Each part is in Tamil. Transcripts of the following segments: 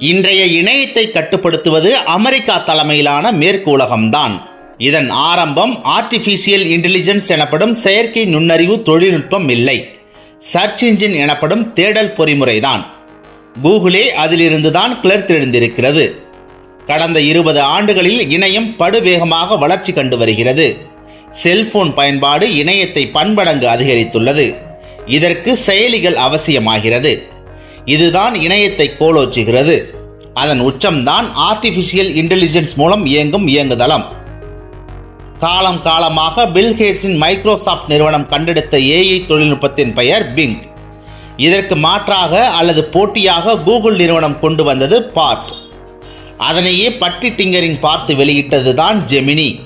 இன்றைய இணையத்தை கட்டுப்படுத்துவது அமெரிக்கா தலைமையிலான மேற்கு உலகம்தான் இதன் ஆரம்பம் ஆர்டிபிஷியல் இன்டெலிஜென்ஸ் எனப்படும் செயற்கை நுண்ணறிவு தொழில்நுட்பம் இல்லை. சர்ச் இன்ஜின் எனப்படும் தேடல் பொறிமுறைதான். கூகுளே அதிலிருந்துதான் கிளர்த்தெழுந்திருக்கிறது கடந்த இருபது ஆண்டுகளில் இணையம் படுவேகமாக வளர்ச்சி கண்டு வருகிறது. செல்போன் பயன்பாடு இணையத்தை பன்மடங்கு அதிகரித்துள்ளது. இதற்கு செயலிகள் அவசியமாகிறது. இதுதான் இணையத்தை கோலோச்சுகிறது. அதன் உச்சம்தான் ஆர்டிபிஷியல் இன்டெலிஜென்ஸ் மூலம் இயங்கும் இயங்குதளம். காலம் காலமாக பில்கேட்ஸின் மைக்ரோசாஃப்ட் நிறுவனம் கண்டெடுத்த ஏஐ தொழில்நுட்பத்தின் பெயர் பிங் இதற்கு மாற்றாக அல்லது போட்டியாக கூகுள் நிறுவனம் கொண்டு வந்தது பார்ட் அதனையே பட்டி டிங்கரிங் பார்த்து வெளியிட்டதுதான் ஜெமினி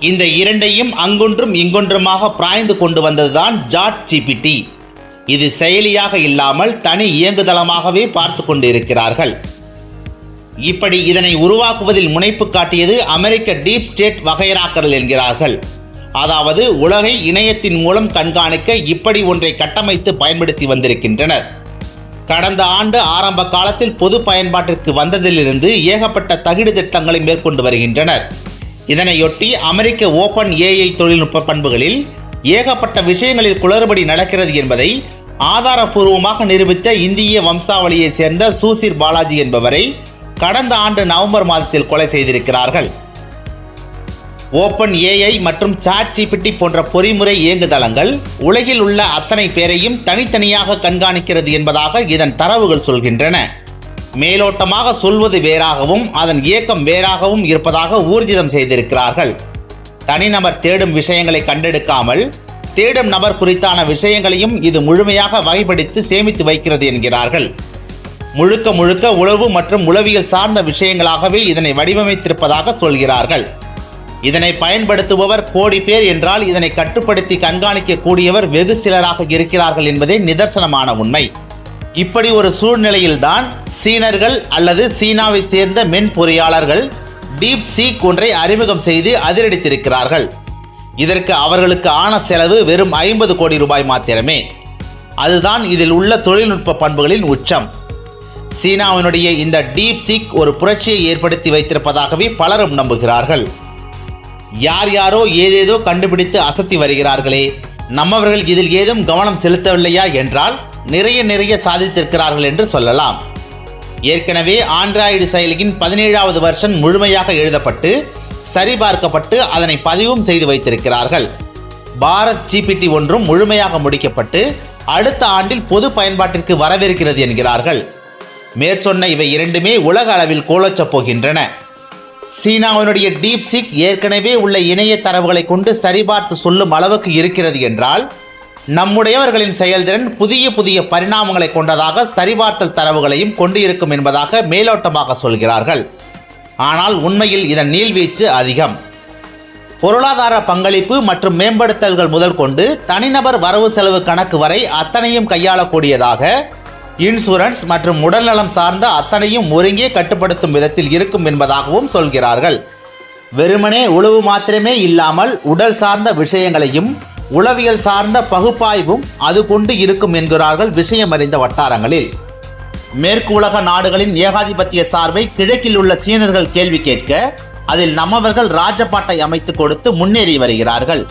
இந்த இரண்டையும் அங்கொன்றும் இங்கொன்றுமாக பிராய்ந்து கொண்டு வந்ததுதான் ஜாட் ஜிபிடி இது செயலியாக இல்லாமல் தனி இயங்குதளமாகவே பார்த்து கொண்டிருக்கிறார்கள். இப்படி இதனை உருவாக்குவதில் முனைப்பு காட்டியது அமெரிக்க டீப் ஸ்டேட் வகைராக்கள் என்கிறார்கள். அதாவது உலகை இணையத்தின் மூலம் கண்காணிக்க இப்படி ஒன்றை கட்டமைத்து பயன்படுத்தி வந்திருக்கின்றனர். கடந்த ஆண்டு ஆரம்ப காலத்தில் பொது பயன்பாட்டிற்கு வந்ததிலிருந்து ஏகப்பட்ட தகிடு திட்டங்களை மேற்கொண்டு வருகின்றனர். இதனையொட்டி அமெரிக்க ஓபன் ஏஐ தொழில்நுட்ப பண்புகளில் ஏகப்பட்ட விஷயங்களில் குளறுபடி நடக்கிறது என்பதை ஆதாரபூர்வமாக நிரூபித்த இந்திய வம்சாவளியைச் சேர்ந்த சூசிர் பாலாஜி என்பவரை கடந்த ஆண்டு நவம்பர் மாதத்தில் கொலை செய்திருக்கிறார்கள். ஓப்பன் ஏஐ மற்றும் சாட் ஜிபிடி போன்ற பொறிமுறை இயங்குதளங்கள் உலகில் உள்ள அத்தனை பேரையும் தனித்தனியாக கண்காணிக்கிறது என்பதாக இதன் தரவுகள் சொல்கின்றன. மேலோட்டமாக சொல்வது வேறாகவும் அதன் இயக்கம் வேறாகவும் இருப்பதாக ஊர்ஜிதம் செய்திருக்கிறார்கள். தனிநபர் தேடும் விஷயங்களை கண்டெடுக்காமல் தேடும் நபர் குறித்தான விஷயங்களையும் இது முழுமையாக வகைப்படுத்தி சேமித்து வைக்கிறது என்கிறார்கள். முழுக்க முழுக்க உளவு மற்றும் உளவியல் சார்ந்த விஷயங்களாகவே இதனை வடிவமைத்திருப்பதாக சொல்கிறார்கள். இதனை பயன்படுத்துபவர் கோடி பேர் என்றால் இதனை கட்டுப்படுத்தி கண்காணிக்க கூடியவர் வெகு சிலராக இருக்கிறார்கள் என்பதே நிதர்சனமான உண்மை. இப்படி ஒரு சூழ்நிலையில்தான் சீனர்கள் அல்லது சீனாவை சேர்ந்த மென்பொறியாளர்கள் டீப் சீக் ஒன்றை அறிமுகம் செய்து அதிரடித்திருக்கிறார்கள். இதற்கு அவர்களுக்கு ஆன செலவு வெறும் ஐம்பது கோடி ரூபாய் மாத்திரமே. அதுதான் இதில் உள்ள தொழில்நுட்ப பண்புகளின் உச்சம். சீனாவினுடைய இந்த டீப் சீக் ஒரு புரட்சியை ஏற்படுத்தி வைத்திருப்பதாகவே பலரும் நம்புகிறார்கள். யார் யாரோ ஏதேதோ கண்டுபிடித்து அசத்தி வருகிறார்களே. நம்மவர்கள் இதில் ஏதும் கவனம் செலுத்தவில்லையா என்றால் நிறைய நிறைய சாதித்திருக்கிறார்கள் என்று சொல்லலாம். ஏற்கனவே ஆண்ட்ராய்டு செயலியின் பதினேழாவது வருஷன் முழுமையாக எழுதப்பட்டு சரிபார்க்கப்பட்டு அதனை பதிவும் செய்து வைத்திருக்கிறார்கள். பாரத் ஜிபிடி ஒன்றும் முழுமையாக முடிக்கப்பட்டு அடுத்த ஆண்டில் பொது பயன்பாட்டிற்கு வரவிருக்கிறது என்கிறார்கள். மேற்சொன்ன இவை இரண்டுமே உலக அளவில் கோலச்சப் போகின்றன. சீனாவினுடைய டீப் சிக் ஏற்கனவே உள்ள இணைய தரவுகளை கொண்டு சரிபார்த்து சொல்லும் அளவுக்கு இருக்கிறது என்றால் நம்முடையவர்களின் செயல்திறன் புதிய புதிய பரிணாமங்களை கொண்டதாக சரிபார்த்தல் தரவுகளையும் கொண்டு இருக்கும் என்பதாக மேலோட்டமாக சொல்கிறார்கள். ஆனால் உண்மையில் இதன் நீள்வீச்சு அதிகம். பொருளாதார பங்களிப்பு மற்றும் மேம்படுத்தல்கள் முதல் கொண்டு தனிநபர் வரவு செலவு கணக்கு வரை அத்தனையும் கையாளக்கூடியதாக இன்சூரன்ஸ் மற்றும் உடல்நலம் சார்ந்த அத்தனையும் ஒருங்கே கட்டுப்படுத்தும் விதத்தில் இருக்கும் என்பதாகவும் சொல்கிறார்கள். வெறுமனே உழவு மாத்திரமே இல்லாமல் உடல் சார்ந்த விஷயங்களையும் உளவியல் சார்ந்த பகுப்பாய்வும் அது கொண்டு இருக்கும் என்கிறார்கள் விஷயம் அறிந்த வட்டாரங்களில். மேற்கு உலக நாடுகளின் ஏகாதிபத்திய சார்பை கிழக்கில் உள்ள சீனர்கள் கேள்வி கேட்க அதில் நம்மவர்கள் ராஜபாட்டை அமைத்து கொடுத்து முன்னேறி வருகிறார்கள்.